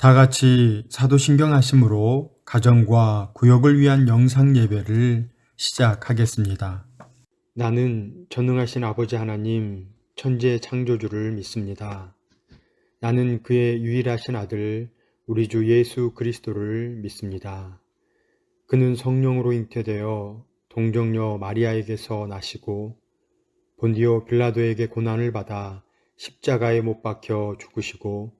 다 같이 사도신경 하심으로 가정과 구역을 위한 영상 예배를 시작하겠습니다. 나는 전능하신 아버지 하나님 천재 창조주를 믿습니다. 나는 그의 유일하신 아들 우리 주 예수 그리스도를 믿습니다. 그는 성령으로 잉태되어 동정녀 마리아에게서 나시고 본디오 빌라도에게 고난을 받아 십자가에 못 박혀 죽으시고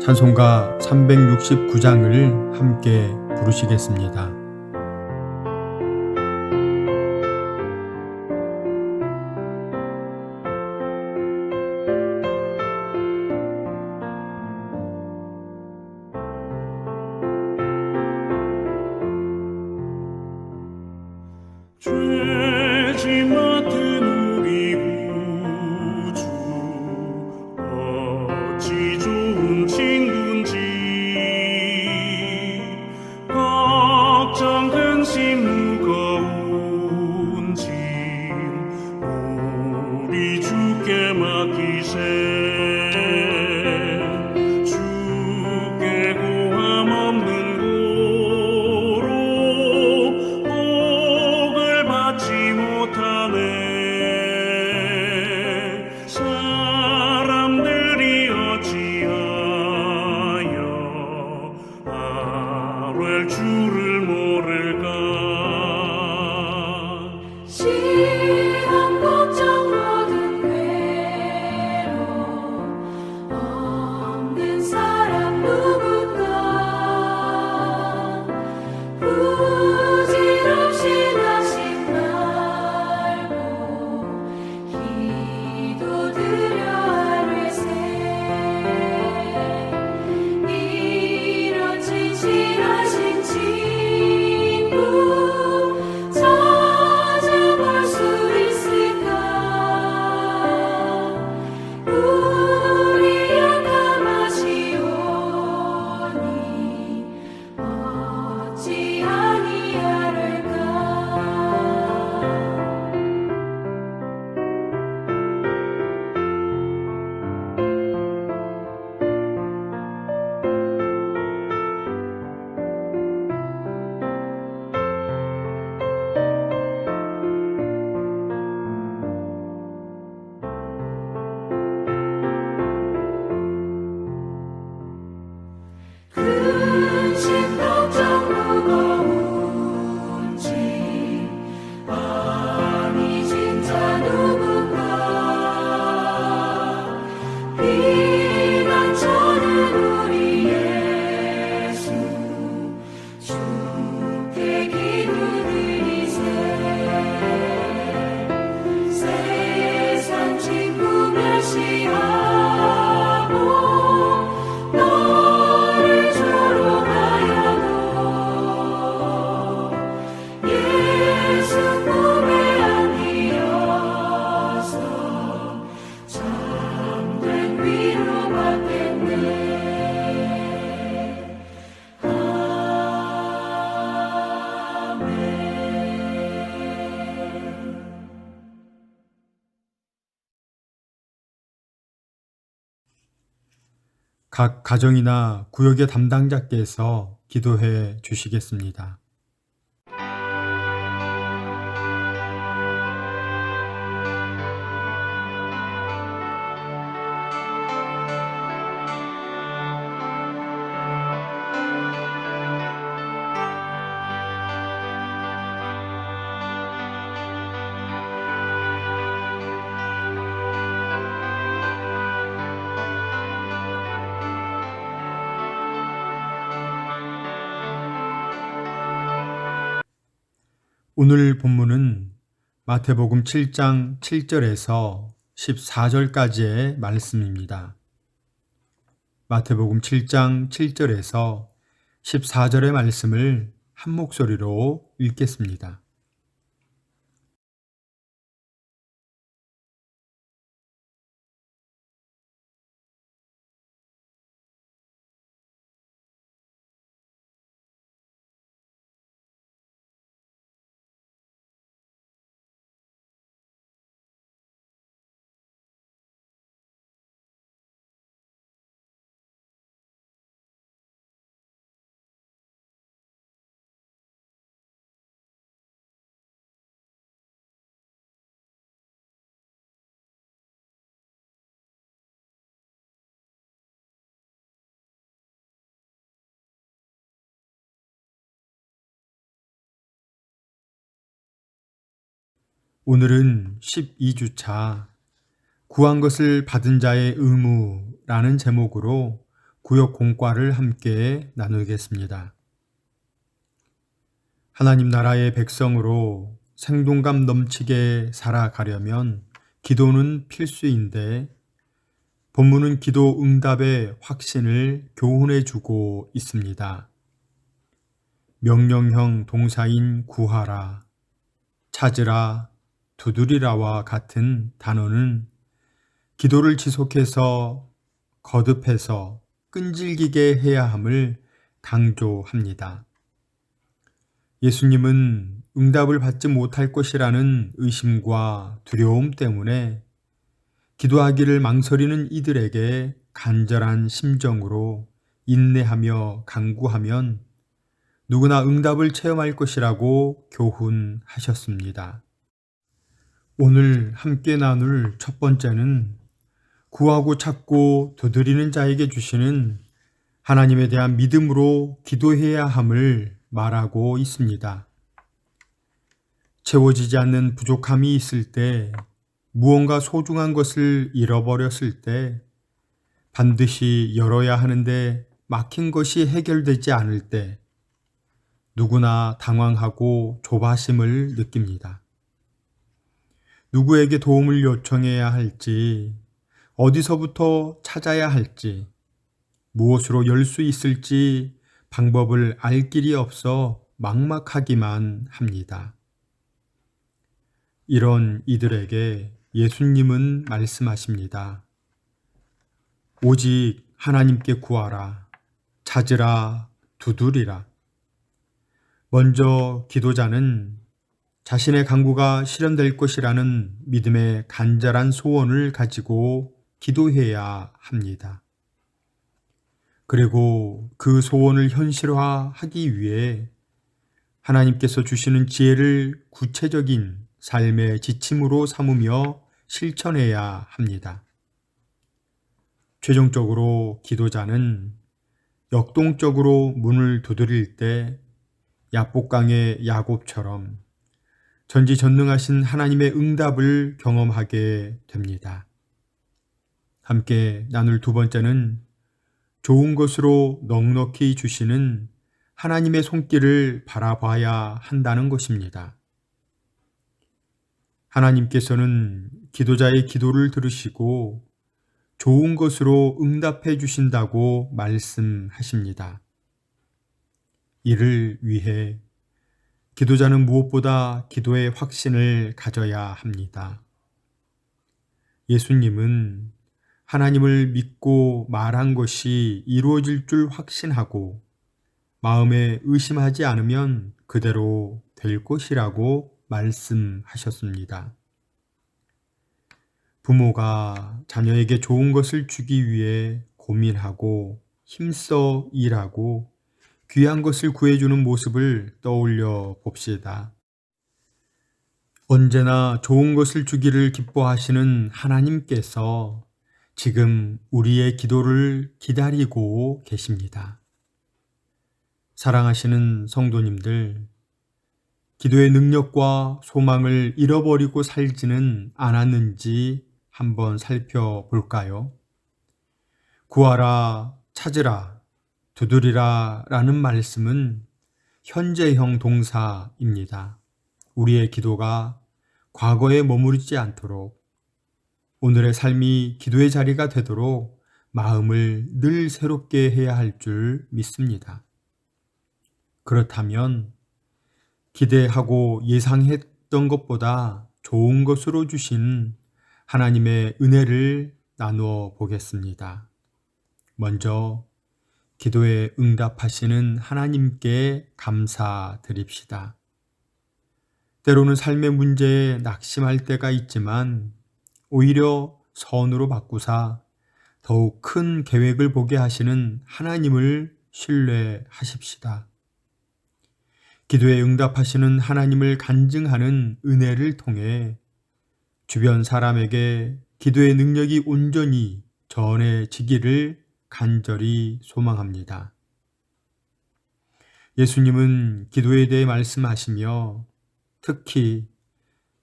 찬송가 369장을 함께 부르시겠습니다. 시 각 가정이나 구역의 담당자께서 기도해 주시겠습니다. 오늘 본문은 마태복음 7장 7절에서 14절까지의 말씀입니다. 마태복음 7장 7절에서 14절의 말씀을 한 목소리로 읽겠습니다. 오늘은 12주차 구한 것을 받은 자의 의무라는 제목으로 구역 공과를 함께 나누겠습니다. 하나님 나라의 백성으로 생동감 넘치게 살아가려면 기도는 필수인데 본문은 기도 응답의 확신을 교훈해 주고 있습니다. 명령형 동사인 구하라, 찾으라, 두드리라와 같은 단어는 기도를 지속해서 거듭해서 끈질기게 해야 함을 강조합니다. 예수님은 응답을 받지 못할 것이라는 의심과 두려움 때문에 기도하기를 망설이는 이들에게 간절한 심정으로 인내하며 강구하면 누구나 응답을 체험할 것이라고 교훈하셨습니다. 오늘 함께 나눌 첫 번째는 구하고 찾고 두드리는 자에게 주시는 하나님에 대한 믿음으로 기도해야 함을 말하고 있습니다. 채워지지 않는 부족함이 있을 때, 무언가 소중한 것을 잃어버렸을 때, 반드시 열어야 하는데 막힌 것이 해결되지 않을 때, 누구나 당황하고 조바심을 느낍니다. 누구에게 도움을 요청해야 할지, 어디서부터 찾아야 할지, 무엇으로 열 수 있을지 방법을 알 길이 없어 막막하기만 합니다. 이런 이들에게 예수님은 말씀하십니다. 오직 하나님께 구하라, 찾으라, 두드리라. 먼저 기도자는 자신의 강구가 실현될 것이라는 믿음의 간절한 소원을 가지고 기도해야 합니다. 그리고 그 소원을 현실화하기 위해 하나님께서 주시는 지혜를 구체적인 삶의 지침으로 삼으며 실천해야 합니다. 최종적으로 기도자는 역동적으로 문을 두드릴 때 야복강의 야곱처럼 전지전능하신 하나님의 응답을 경험하게 됩니다. 함께 나눌 두 번째는 좋은 것으로 넉넉히 주시는 하나님의 손길을 바라봐야 한다는 것입니다. 하나님께서는 기도자의 기도를 들으시고 좋은 것으로 응답해 주신다고 말씀하십니다. 이를 위해 기도자는 무엇보다 기도의 확신을 가져야 합니다. 예수님은 하나님을 믿고 말한 것이 이루어질 줄 확신하고 마음에 의심하지 않으면 그대로 될 것이라고 말씀하셨습니다. 부모가 자녀에게 좋은 것을 주기 위해 고민하고 힘써 일하고 귀한 것을 구해주는 모습을 떠올려 봅시다. 언제나 좋은 것을 주기를 기뻐하시는 하나님께서 지금 우리의 기도를 기다리고 계십니다. 사랑하시는 성도님들, 기도의 능력과 소망을 잃어버리고 살지는 않았는지 한번 살펴볼까요? 구하라, 찾으라, 두드리라 라는 말씀은 현재형 동사입니다. 우리의 기도가 과거에 머무르지 않도록 오늘의 삶이 기도의 자리가 되도록 마음을 늘 새롭게 해야 할 줄 믿습니다. 그렇다면 기대하고 예상했던 것보다 좋은 것으로 주신 하나님의 은혜를 나누어 보겠습니다. 먼저 기도에 응답하시는 하나님께 감사드립시다. 때로는 삶의 문제에 낙심할 때가 있지만 오히려 선으로 바꾸사 더욱 큰 계획을 보게 하시는 하나님을 신뢰하십시다. 기도에 응답하시는 하나님을 간증하는 은혜를 통해 주변 사람에게 기도의 능력이 온전히 전해지기를 간절히 소망합니다. 예수님은 기도에 대해 말씀하시며 특히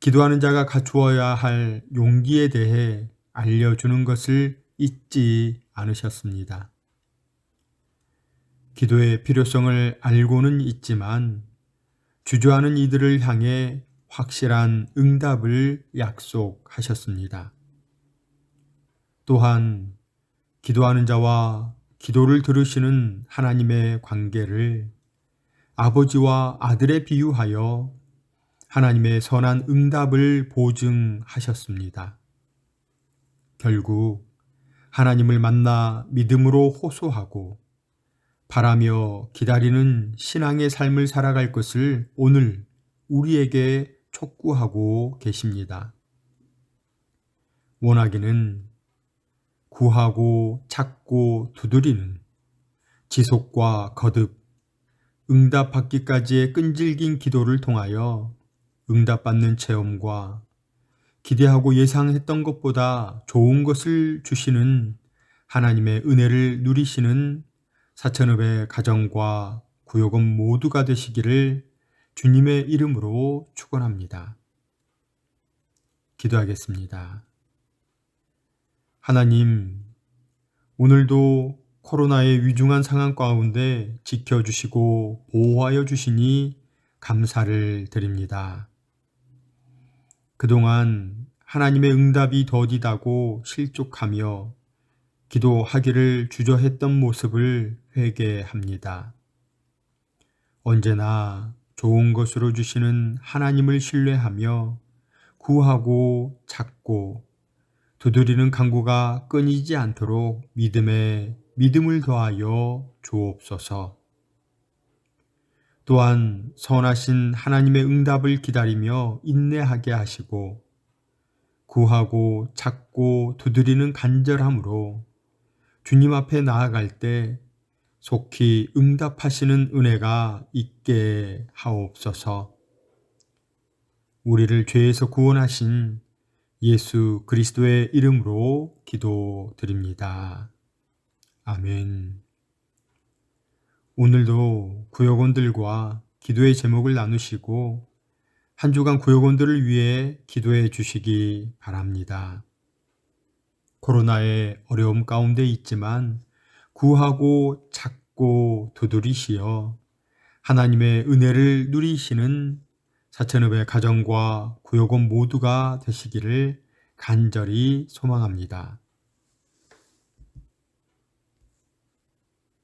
기도하는 자가 갖추어야 할 용기에 대해 알려주는 것을 잊지 않으셨습니다. 기도의 필요성을 알고는 있지만 주저하는 이들을 향해 확실한 응답을 약속하셨습니다. 또한 기도하는 자와 기도를 들으시는 하나님의 관계를 아버지와 아들에 비유하여 하나님의 선한 응답을 보증하셨습니다. 결국 하나님을 만나 믿음으로 호소하고 바라며 기다리는 신앙의 삶을 살아갈 것을 오늘 우리에게 촉구하고 계십니다. 원하기는 구하고 찾고 두드리는 지속과 거듭, 응답받기까지의 끈질긴 기도를 통하여 응답받는 체험과 기대하고 예상했던 것보다 좋은 것을 주시는 하나님의 은혜를 누리시는 사천읍의 가정과 구역원 모두가 되시기를 주님의 이름으로 축원합니다. 기도하겠습니다. 하나님, 오늘도 코로나의 위중한 상황 가운데 지켜주시고 보호하여 주시니 감사를 드립니다. 그동안 하나님의 응답이 더디다고 실족하며 기도하기를 주저했던 모습을 회개합니다. 언제나 좋은 것으로 주시는 하나님을 신뢰하며 구하고 찾고 두드리는 강구가 끊이지 않도록 믿음에 믿음을 더하여 주옵소서. 또한 선하신 하나님의 응답을 기다리며 인내하게 하시고 구하고 찾고 두드리는 간절함으로 주님 앞에 나아갈 때 속히 응답하시는 은혜가 있게 하옵소서. 우리를 죄에서 구원하신 예수 그리스도의 이름으로 기도드립니다. 아멘. 오늘도 구역원들과 기도의 제목을 나누시고 한 주간 구역원들을 위해 기도해 주시기 바랍니다. 코로나의 어려움 가운데 있지만 구하고 찾고 두드리시어 하나님의 은혜를 누리시는 사천읍의 가정과 구역원 모두가 되시기를 간절히 소망합니다.